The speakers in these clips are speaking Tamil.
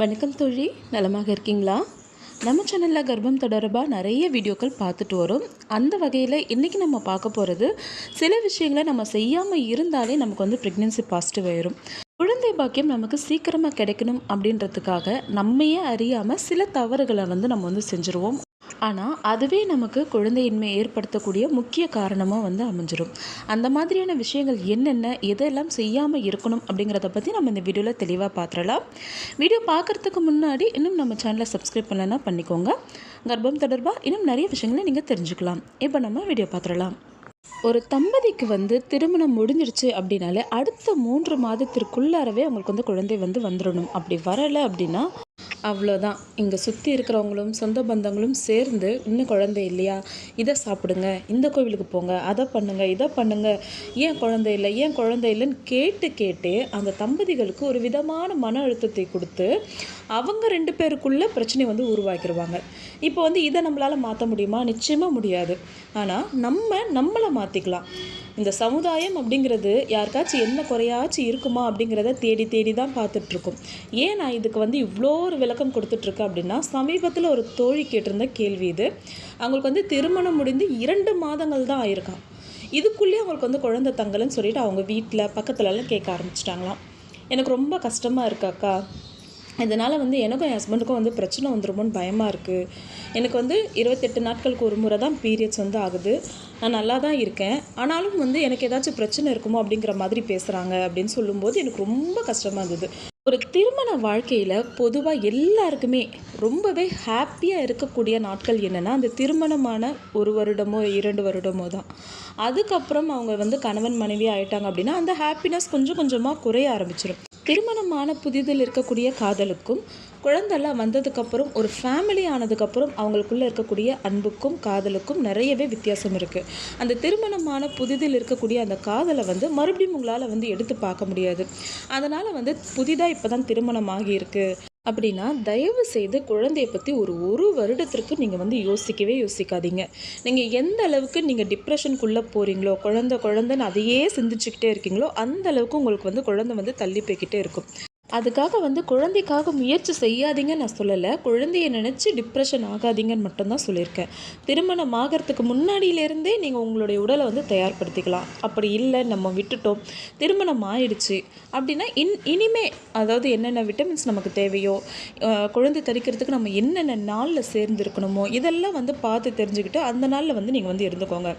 வணக்கம் தோழி நலமாக இருக்கீங்களா? நம்ம சேனலில் கர்ப்பம் தொடர்பாக நிறைய வீடியோக்கள் பார்த்துட்டு வரோம். அந்த வகையில் இன்றைக்கி நம்ம பார்க்க போகிறது சில விஷயங்களை நம்ம செய்யாமல் இருந்தாலே நமக்கு வந்து ப்ரெக்னென்சி பாசிட்டிவ் ஆயிரும். குழந்தை பாக்கியம் நமக்கு சீக்கிரமாக கிடைக்கணும் அப்படின்றதுக்காக நம்மையே அறியாமல் சில தவறுகளை வந்து நம்ம வந்து செஞ்சுருவோம். ஆனால் அதுவே நமக்கு குழந்தையின்மை ஏற்படுத்தக்கூடிய முக்கிய காரணமாக வந்து அமைஞ்சிடும் அந்த மாதிரியான விஷயங்கள் என்னென்ன எதெல்லாம் செய்யாமல் இருக்கணும் அப்படிங்கிறத பற்றி நம்ம இந்த வீடியோவில் தெளிவாக பார்த்துடலாம் வீடியோ பார்க்குறதுக்கு முன்னாடி இன்னும் நம்ம சேனலை சப்ஸ்கிரைப் பண்ணலன்னா பண்ணிக்கோங்க. கர்ப்பம் தொடர்பாக இன்னும் நிறைய விஷயங்களை நீங்கள் தெரிஞ்சுக்கலாம். இப்போ நம்ம வீடியோ பார்த்துடலாம் ஒரு தம்பதிக்கு வந்து திருமணம் முடிஞ்சிருச்சு அப்படின்னாலே அடுத்த மூன்று மாதத்திற்குள்ளாரவே அவங்களுக்கு வந்து குழந்தை வந்து வந்துடணும் அப்படி வரலை அப்படின்னா அவ்வளோதான். இங்கே சுற்றி இருக்கிறவங்களும் சொந்த பந்தங்களும் சேர்ந்து இன்னும் குழந்தை இல்லையா? இதை சாப்பிடுங்க. இந்த கோவிலுக்கு போங்க. அதை பண்ணுங்கள் இதை பண்ணுங்கள் ஏன் குழந்தை இல்லை? ஏன் குழந்தை இல்லைன்னு கேட்டு கேட்டு அந்த தம்பதிகளுக்கு ஒரு விதமான மன அழுத்தத்தை கொடுத்து அவங்க ரெண்டு பேருக்குள்ள பிரச்சனை வந்து உருவாக்கிடுவாங்க இப்போ வந்து இதை நம்மளால் மாற்ற முடியுமா? நிச்சயமாக முடியாது. ஆனால் நம்ம நம்மளை மாற்றிக்கலாம் இந்த சமுதாயம் அப்படிங்கிறது யாருக்காச்சும் என்ன குறையாச்சும் இருக்குமா அப்படிங்கிறத தேடி தேடி தான் பார்த்துட்ருக்கோம். ஏன் நான் இதுக்கு வந்து இவ்வளோ ஒரு விளக்கம் கொடுத்துட்ருக்கேன் அப்படின்னா சமீபத்தில் ஒரு தோழி கேட்டிருந்த கேள்வி இது. அவங்களுக்கு வந்து திருமணம் முடிந்து இரண்டு மாதங்கள் தான் ஆயிருக்கான் இதுக்குள்ளேயே அவங்களுக்கு வந்து குழந்தை தங்கலன்னு சொல்லிட்டு அவங்க வீட்டில் பக்கத்துலலாம் கேட்க ஆரம்பிச்சிட்டாங்களாம். எனக்கு ரொம்ப கஷ்டமாக இருக்காக்கா இதனால் வந்து எனக்கும் என் ஹஸ்பண்டுக்கும் வந்து பிரச்சனை வந்துருமோன்னு பயமாக இருக்குது எனக்கு வந்து இருபத்தெட்டு நாட்களுக்கு ஒரு முறை தான் பீரியட்ஸ் வந்து ஆகுது. நான் நல்லா தான் இருக்கேன். ஆனாலும் வந்து எனக்கு ஏதாச்சும் பிரச்சனை இருக்குமோ அப்படிங்கிற மாதிரி பேசுகிறாங்க அப்படின்னு சொல்லும்போது எனக்கு ரொம்ப கஷ்டமாக இருந்தது. ஒரு திருமண வாழ்க்கையில் பொதுவாக எல்லாருக்குமே ரொம்பவே ஹாப்பியாக இருக்கக்கூடிய நாட்கள் என்னென்னா அந்த திருமணமான ஒரு வருடமோ இரண்டு வருடமோ தான். அதுக்கப்புறம் அவங்க வந்து கணவன் மனைவி ஆயிட்டாங்க அப்படின்னா அந்த ஹாப்பினஸ் கொஞ்சம் கொஞ்சமாக குறைய ஆரம்பிச்சிடும் திருமணமான புதிதில் இருக்கக்கூடிய காதலுக்கும் குழந்தெல்லாம் வந்ததுக்கப்புறம் ஒரு ஃபேமிலி ஆனதுக்கப்புறம் அவங்களுக்குள்ளே இருக்கக்கூடிய அன்புக்கும் காதலுக்கும் நிறையவே வித்தியாசம் இருக்குது அந்த திருமணமான புதிதில் இருக்கக்கூடிய அந்த காதலை வந்து மறுபடியும் உங்களால் வந்து எடுத்து பார்க்க முடியாது. அதனால் வந்து புதிதாக இப்போ தான் திருமணம் ஆகியிருக்கு அப்படின்னா தயவு செய்து குழந்தைய பற்றி ஒரு ஒரு வருடத்திற்கு நீங்கள் வந்து யோசிக்கவே யோசிக்காதீங்க. நீங்கள் எந்த அளவுக்கு நீங்கள் டிப்ரெஷனுக்குள்ளே போகிறீங்களோ குழந்தை குழந்தைன்னு அதையே சிந்திச்சுக்கிட்டே இருக்கீங்களோ அந்த அளவுக்கு உங்களுக்கு வந்து குழந்தை வந்து தள்ளி போய்கிட்டே இருக்கும். அதுக்காக வந்து குழந்தைக்காக முயற்சி செய்யாதீங்கன்னு நான் சொல்லலை. குழந்தைய நினச்சி டிப்ரெஷன் ஆகாதீங்கன்னு மட்டும்தான் சொல்லியிருக்கேன். திருமணம் ஆகிறதுக்கு முன்னாடியிலேருந்தே நீங்கள் உங்களுடைய உடலை வந்து தயார்படுத்திக்கலாம். அப்படி இல்லை நம்ம விட்டுட்டோம். திருமணம் ஆயிடுச்சு அப்படின்னா இன் இனிமே அதாவது என்னென்ன விட்டமின்ஸ் நமக்கு தேவையோ குழந்தை தரிக்கிறதுக்கு நம்ம என்னென்ன நாளில் சேர்ந்துருக்கணுமோ இதெல்லாம் வந்து பார்த்து தெரிஞ்சுக்கிட்டு அந்த நாளில் வந்து நீங்கள் வந்து இருந்துக்கோங்க.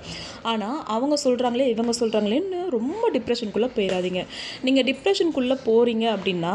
ஆனால் அவங்க சொல்கிறாங்களே இவங்க சொல்கிறாங்களேன்னு ரொம்ப டிப்ரெஷனுக்குள்ளே போயிடாதீங்க நீங்கள் டிப்ரெஷனுக்குள்ளே போகிறீங்க அப்படின்னா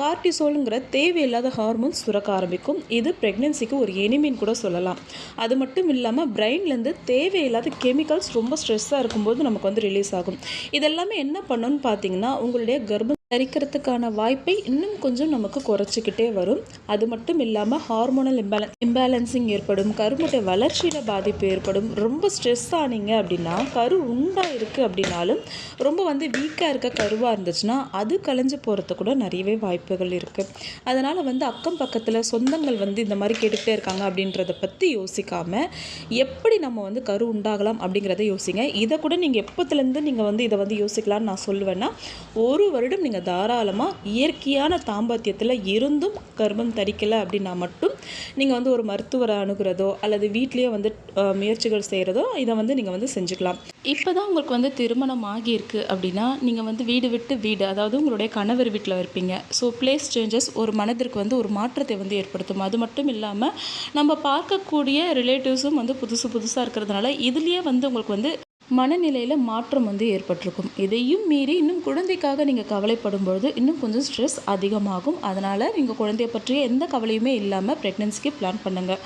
கார்டிசோலுங்கிற தேவையில்லாத ஹார்மோன்ஸ் சுரக்க ஆரம்பிக்கும். இது ப்ரெக்னென்சிக்கு ஒரு எனிமின்னு கூட சொல்லலாம். அது மட்டும் இல்லாமல் பிரெயின்லேருந்து தேவையில்லாத கெமிக்கல்ஸ் ரொம்ப ஸ்ட்ரெஸ்ஸாக இருக்கும்போது நமக்கு வந்து ரிலீஸ் ஆகும். இதெல்லாமே என்ன பண்ணணும்னு பார்த்தீங்கன்னா உங்களுடைய கர்ப்ப தரிக்கிறதுக்கான வாய்ப்பை இன்னும் கொஞ்சம் நமக்கு குறைச்சிக்கிட்டே வரும். அது மட்டும் இல்லாமல் ஹார்மோனல் இம்பேலன் இம்பேலன்சிங் ஏற்படும். கருமுட்டை வளர்ச்சியில் பாதிப்பு ஏற்படும். ரொம்ப ஸ்ட்ரெஸ் ஆனீங்க அப்படின்னா கரு உண்டாக இருக்குது அப்படின்னாலும் ரொம்ப வந்து வீக்காக இருக்க கருவாக இருந்துச்சுன்னா அது கலைஞ்சு போகிறது கூட நிறையவே வாய்ப்புகள் இருக்குது அதனால் வந்து அக்கம் பக்கத்தில் சொந்தங்கள் வந்து இந்த மாதிரி கேட்டுக்கிட்டே இருக்காங்க அப்படின்றத பற்றி யோசிக்காமல் எப்படி நம்ம வந்து கரு உண்டாகலாம் அப்படிங்கிறத யோசிங்க. இதை கூட நீங்கள் எப்போத்துலேருந்து நீங்கள் வந்து இதை வந்து யோசிக்கலாம்னு நான் சொல்லுவேன்னா ஒரு வருடம் நீங்கள் தாராளமாக இயற்கையான தாம்பத்தியத்தில் இருந்தும் கர்ப்பம் தரிக்கலை அப்படின்னா மட்டும் நீங்கள் வந்து ஒரு மருத்துவரை அணுகிறதோ அல்லது வீட்லேயே வந்து முயற்சிகள் செய்கிறதோ இதை வந்து நீங்கள் வந்து செஞ்சுக்கலாம். இப்போ தான் உங்களுக்கு வந்து திருமணம் ஆகியிருக்கு அப்படின்னா நீங்கள் வந்து வீடு விட்டு வீடு அதாவது உங்களுடைய கணவர் வீட்டில் இருப்பீங்க. ஸோ பிளேஸ் சேஞ்சஸ் ஒரு மனதிற்கு வந்து ஒரு மாற்றத்தை வந்து ஏற்படுத்தும். அது மட்டும் இல்லாமல் நம்ம பார்க்கக்கூடிய ரிலேட்டிவ்ஸும் வந்து புதுசு புதுசாக இருக்கிறதுனால இதுலேயே வந்து உங்களுக்கு வந்து மனநிலையில் மாற்றம் வந்து ஏற்பட்டிருக்கும். இதையும் மீறி இன்னும் குழந்தைக்காக நீங்கள் கவலைப்படும் பொழுது இன்னும் கொஞ்சம் ஸ்ட்ரெஸ் அதிகமாகும். அதனால் நீங்கள் குழந்தைய பற்றிய எந்த கவலையுமே இல்லாமல் ப்ரெக்னென்சிக்கு பிளான் பண்ணுங்கள்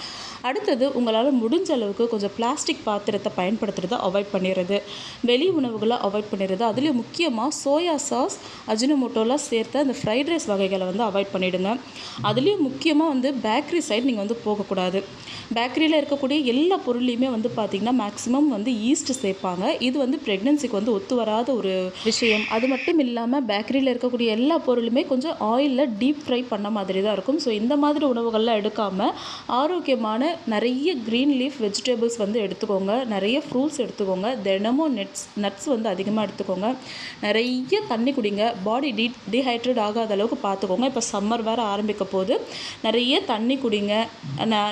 அடுத்தது உங்களால் முடிஞ்ச அளவுக்கு கொஞ்சம் பிளாஸ்டிக் பாத்திரத்தை பயன்படுத்துகிறத அவாய்ட் பண்ணிடுறது. வெளி உணவுகளை அவாய்ட் பண்ணிடுறது. அதுலேயும் முக்கியமாக சோயா சாஸ் அஜினமோட்டோலாம் சேர்த்து அந்த ஃப்ரைட் ரைஸ் வகைகளை வந்து அவாய்ட் பண்ணிவிடுங்க அதுலேயும் முக்கியமாக வந்து பேக்கரி சைடு நீங்கள் வந்து போகக்கூடாது. பேக்கரியில் இருக்கக்கூடிய எல்லா பொருளையுமே வந்து பார்த்திங்கன்னா மேக்ஸிமம் வந்து ஈஸ்ட் சேர்ப்பாங்க. இது வந்து ப்ரெக்னென்சிக்கு வந்து ஒத்து வராத ஒரு விஷயம். அது மட்டும் இல்லாமல் பேக்கரியில் இருக்கக்கூடிய எல்லா பொருளுமே கொஞ்சம் ஆயிலில் டீப் ஃப்ரை பண்ண மாதிரி தான் இருக்கும். ஸோ இந்த மாதிரி உணவுகள்லாம் எடுக்காமல் ஆரோக்கியமான நிறைய க்ரீன் லீஃப் வெஜிடபிள்ஸ் வந்து எடுத்துக்கோங்க. நிறைய ஃப்ரூட்ஸ் எடுத்துக்கோங்க. தினமும் நெட்ஸ் நட்ஸ் வந்து அதிகமாக எடுத்துக்கோங்க. நிறைய தண்ணி குடிங்க. பாடி டீ டீஹைட்ரேட் ஆகாத அளவுக்கு பார்த்துக்கோங்க இப்போ சம்மர் வேறு ஆரம்பிக்க போது நிறைய தண்ணி குடிங்க.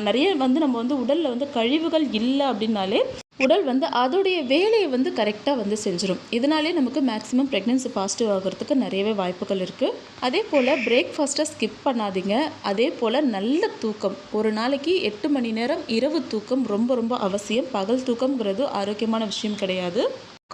நிறைய வந்து நம்ம வந்து உடலில் வந்து கழிவுகள் இல்லை அப்படின்னாலே உடல் வந்து அதோடைய வேலையை வந்து கரெக்டாக வந்து செஞ்சிடும் இதனாலே நமக்கு மேக்ஸிமம் ப்ரெக்னென்சி பாசிட்டிவ் ஆகிறதுக்கு நிறையவே வாய்ப்புகள் இருக்குது அதே போல் பிரேக்ஃபாஸ்ட்டை ஸ்கிப் பண்ணாதீங்க. அதே போல் நல்ல தூக்கம். ஒரு நாளைக்கு எட்டு மணி நேரம் இரவு தூக்கம் ரொம்ப ரொம்ப அவசியம். பகல் தூக்கம்ங்கிறது ஆரோக்கியமான விஷயம் கிடையாது.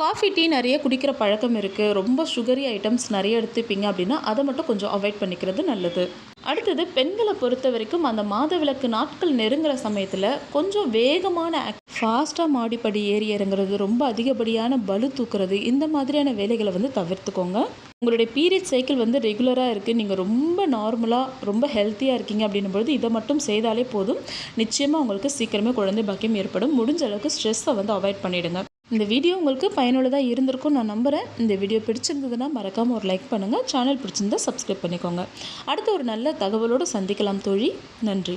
காஃபி டீ நிறைய குடிக்கிற பழக்கம் இருக்குது ரொம்ப சுகரி ஐட்டம்ஸ் நிறைய எடுத்துப்பீங்க அப்படின்னா அதை மட்டும் கொஞ்சம் அவாய்ட் பண்ணிக்கிறது நல்லது. அடுத்தது பெண்களை பொறுத்த வரைக்கும் அந்த மாதவிலக்கு நாட்கள் நெருங்குற சமயத்தில் கொஞ்சம் வேகமான ஃபாஸ்ட்டாக மாடிப்படி ஏறி இறங்குறது ரொம்ப அதிகப்படியான பலு தூக்குறது இந்த மாதிரியான வேலைகளை வந்து தவிர்த்துக்கோங்க. உங்களுடைய பீரியட் சைக்கிள் வந்து ரெகுலராக இருக்குது நீங்கள் ரொம்ப நார்மலாக ரொம்ப ஹெல்த்தியாக இருக்கீங்க அப்படின்னும் பொழுது இதை மட்டும் செய்தாலே போதும். நிச்சயமாக உங்களுக்கு சீக்கிரமே குழந்தை பாக்கியம் ஏற்படும். முடிஞ்ச அளவுக்கு ஸ்ட்ரெஸ்ஸை வந்து அவாய்ட் பண்ணிவிடுங்க இந்த வீடியோ உங்களுக்கு பயனுள்ளதாக இருந்திருக்கும் நான் நம்புகிறேன் இந்த வீடியோ பிடிச்சிருந்ததுன்னா மறக்காமல் ஒரு லைக் பண்ணுங்கள் சேனல் பிடிச்சிருந்தா சப்ஸ்கிரைப் பண்ணிக்கோங்க. அடுத்த ஒரு நல்ல தகவலோடு சந்திக்கலாம் தோழி. நன்றி.